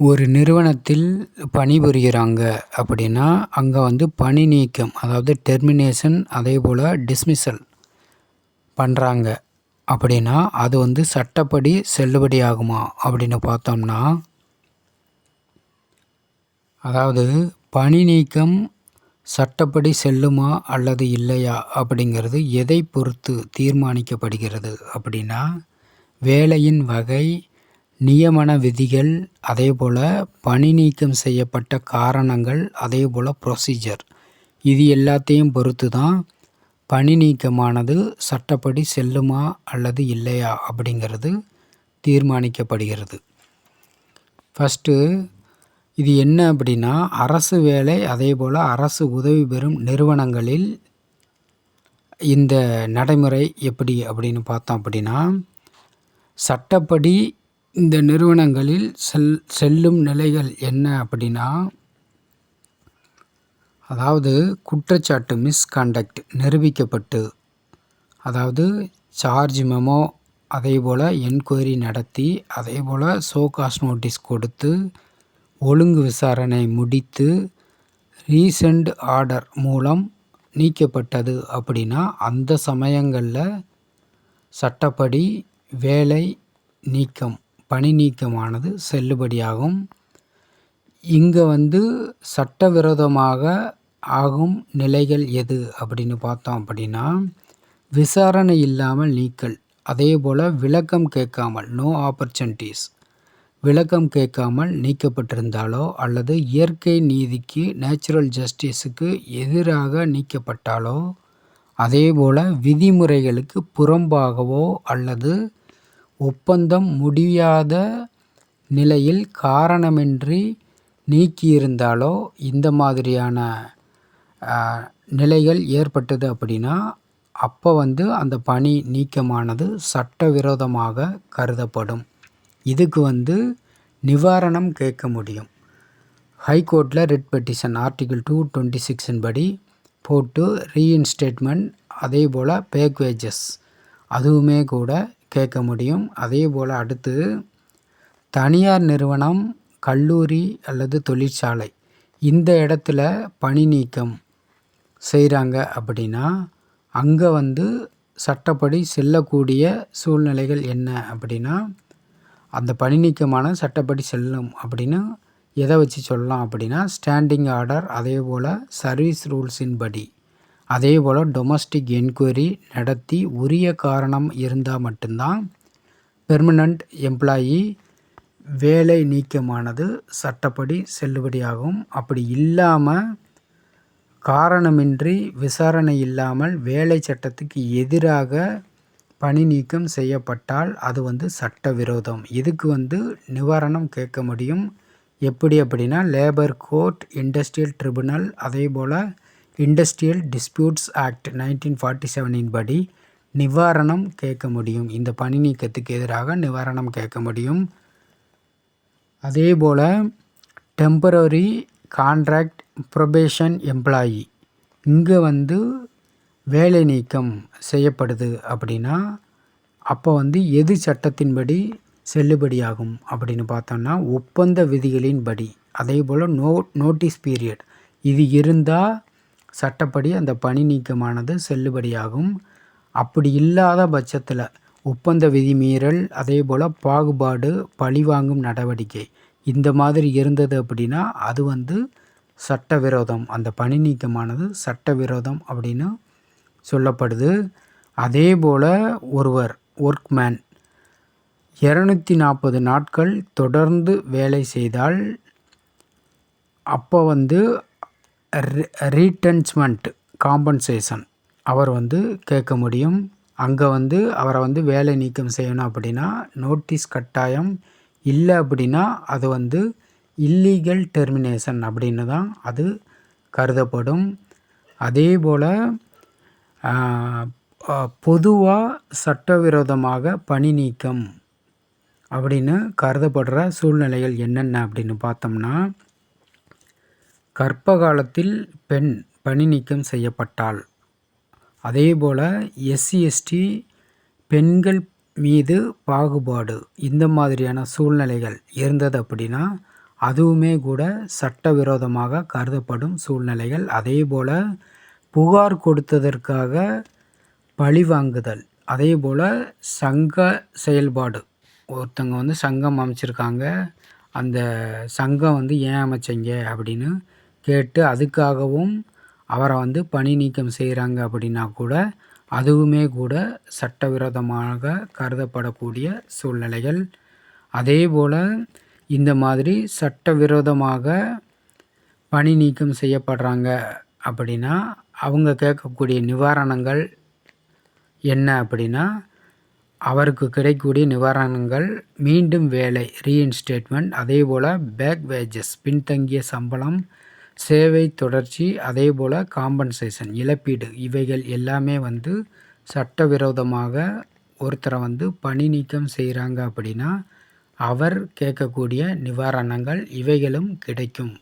ஒரு நிறுவனத்தில் பணிபுரிகிறாங்க அப்படின்னா அங்கே வந்து பணி நீக்கம் அதாவது டெர்மினேஷன் அதே போல் டிஸ்மிசல் பண்ணுறாங்க அப்படின்னா அது வந்து சட்டப்படி செல்லுபடி ஆகுமா அப்படின்னு பார்த்தோம்னா அதாவது பணி நீக்கம் சட்டப்படி செல்லுமா அல்லது இல்லையா அப்படிங்கிறது எதை பொறுத்து தீர்மானிக்கப்படுகிறது அப்படின்னா வேலையின் வகை நியமன விதிகள் அதே போல் பணி நீக்கம் செய்யப்பட்ட காரணங்கள் அதே போல் ப்ரொசீஜர் இது எல்லாத்தையும் பொறுத்து தான் பணி நீக்கமானது சட்டப்படி செல்லுமா அல்லது இல்லையா அப்படிங்கிறது தீர்மானிக்கப்படுகிறது. ஃபஸ்ட்டு இது என்ன அப்படின்னா அரசு வேலை அதே போல் அரசு உதவி பெறும் நிறுவனங்களில் இந்த நடைமுறை எப்படி அப்படின்னு பார்த்தோம் அப்படின்னா சட்டப்படி இந்த நிறுவனங்களில் செல் செல்லும் நிலைகள் என்ன அப்படின்னா அதாவது குற்றச்சாட்டு மிஸ்கண்டக்ட் நிரூபிக்கப்பட்டு அதாவது சார்ஜ் மெமோ அதே போல் என்கொயரி நடத்தி அதே போல் ஷோகாஸ் நோட்டீஸ் கொடுத்து ஒழுங்கு விசாரணை முடித்து ரீசெண்ட் ஆர்டர் மூலம் நீக்கப்பட்டது அப்படின்னா அந்த சமயங்களில் சட்டப்படி வேலை நீக்கம். பணி நீக்கமானது செல்லுபடியாகும். இங்கே வந்து சட்டவிரோதமாக ஆகும் நிலைகள் எது அப்படின்னு பார்த்தோம் அப்படின்னா விசாரணை இல்லாமல் நீக்கல். அதே போல் விளக்கம் கேட்காமல் நோ ஆப்பர்ச்சுனிட்டிஸ் விளக்கம் கேட்காமல் நீக்கப்பட்டிருந்தாலோ அல்லது இயற்கை நீதிக்கு நேச்சுரல் ஜஸ்டிஸுக்கு எதிராக நீக்கப்பட்டாலோ அதே போல் விதிமுறைகளுக்கு புறம்பாகவோ அல்லது ஒப்பந்தம் முடியாத நிலையில் காரணமின்றி நீக்கியிருந்தாலோ இந்த மாதிரியான நிலைகள் ஏற்பட்டது அப்படின்னா அப்போ வந்து அந்த பணி நீக்கமானது சட்டவிரோதமாக கருதப்படும். இதுக்கு வந்து நிவாரணம் கேட்க முடியும். ஹைகோர்ட்டில் writ petition article two twenty சிக்ஸின் படி போட்டு ரீஇன்ஸ்டேட்மெண்ட் அதே போல் பேக் வேஜஸ் அதுவுமே கூட கேட்க முடியும். அதே போல் அடுத்து தனியார் நிறுவனம் கல்லூரி அல்லது தொழிற்சாலை இந்த இடத்துல பணி நீக்கம் செய்கிறாங்க அப்படின்னா அங்கே வந்து சட்டப்படி செல்லக்கூடிய சூழ்நிலைகள் என்ன அப்படின்னா அந்த பணி நீக்கமான சட்டப்படி செல்லும் அப்படின்னு எதை வச்சு சொல்லலாம் அப்படின்னா ஸ்டாண்டிங் ஆர்டர் அதே போல் சர்வீஸ் ரூல்ஸின் படி அதே போல் டொமஸ்டிக் என்கொயரி நடத்தி உரிய காரணம் இருந்தால் மட்டும்தான் பெர்மனண்ட் எம்ப்ளாயி வேலை நீக்கமானது சட்டப்படி செல்லுபடியாகும். அப்படி இல்லாமல் காரணமின்றி விசாரணை இல்லாமல் வேலை சட்டத்துக்கு எதிராக பணி நீக்கம் செய்யப்பட்டால் அது வந்து சட்டவிரோதம். இதுக்கு வந்து நிவாரணம் கேட்க முடியும். எப்படி அப்படின்னா லேபர் கோர்ட் இண்டஸ்ட்ரியல் ட்ரிபுனல் அதே போல் industrial disputes act nineteen forty செவனின் படி நிவாரணம் கேட்க முடியும். இந்த பணி நீக்கத்துக்கு எதிராக நிவாரணம் கேட்க முடியும். அதே போல் டெம்பரரி கான்ட்ராக்ட் ப்ரொபேஷன் எம்ப்ளாயி இங்கே வந்து வேலை நீக்கம் செய்யப்படுது அப்படின்னா அப்போ வந்து எது சட்டத்தின்படி செல்லுபடியாகும் அப்படின்னு பார்த்தோம்னா ஒப்பந்த விதிகளின்படி அதே போல் நோ நோட்டீஸ் பீரியட் இது இருந்தால் சட்டப்படி அந்த பணி நீக்கமானது செல்லுபடியாகும். அப்படி இல்லாத பட்சத்தில் ஒப்பந்த விதிமீறல் அதே போல் பாகுபாடு பழிவாங்கும் நடவடிக்கை இந்த மாதிரி இருந்தது அப்படின்னா அது வந்து சட்டவிரோதம். அந்த பணி நீக்கமானது சட்டவிரோதம் அப்படின்னு சொல்லப்படுது. அதே போல் ஒருவர் ஒர்க்மேன் இரநூத்தி நாற்பது நாட்கள் தொடர்ந்து வேலை செய்தால் அப்போ வந்து ரீட்டன்ச்மெண்ட் காம்பன்சேஷன் அவர் வந்து கேட்க முடியும். அங்கே வந்து அவரை வந்து வேலை நீக்கம் செய்யணும் அப்படின்னா நோட்டீஸ் கட்டாயம் இல்லை அப்படின்னா அது வந்து இல்லீகல் டெர்மினேஷன் அப்படின்னு தான் அது கருதப்படும். அதே போல் பொதுவாக சட்டவிரோதமாக பணி நீக்கம் அப்படின்னு கருதப்படுற சூழ்நிலைகள் என்னென்ன அப்படின்னு பார்த்தோம்னா கர்ப்ப காலத்தில் பெண் பணி நீக்கம் செய்யப்பட்டால் அதேபோல் எஸ்சி எஸ்டி பெண்கள் மீது பாகுபாடு இந்த மாதிரியான சூழ்நிலைகள் இருந்தது அப்படின்னா அதுவுமே கூட சட்டவிரோதமாக கருதப்படும் சூழ்நிலைகள். அதே போல் புகார் கொடுத்ததற்காக பழிவாங்குதல் அதேபோல் சங்க செயல்பாடு. ஒருத்தங்க வந்து சங்கம் அமைச்சிருக்காங்க. அந்த சங்கம் வந்து ஏன் அமைச்சீங்க அப்படின்னு கேட்டு அதுக்காகவும் அவரை வந்து பணி நீக்கம் செய்கிறாங்க அப்படின்னா கூட அதுவுமே கூட சட்டவிரோதமாக கருதப்படக்கூடிய சூழ்நிலைகள். அதே போல் இந்த மாதிரி சட்டவிரோதமாக பணி நீக்கம் செய்யப்படுறாங்க அப்படின்னா அவங்க கேட்கக்கூடிய நிவாரணங்கள் என்ன அப்படின்னா அவருக்கு கிடைக்கக்கூடிய நிவாரணங்கள் மீண்டும் வேலை ரீஇன்ஸ்டேட்மெண்ட் அதேபோல் பேக் வேஜஸ் பின்தங்கிய சம்பளம் சேவை தொடர்ச்சி அதேபோல் காம்பன்சேஷன் இழப்பீடு இவைகள் எல்லாமே வந்து சட்டவிரோதமாக ஒருத்தரை வந்து பணி நீக்கம் செய்கிறாங்க அப்படின்னா அவர் கேட்கக்கூடிய நிவாரணங்கள் இவைகளும் கிடைக்கும்.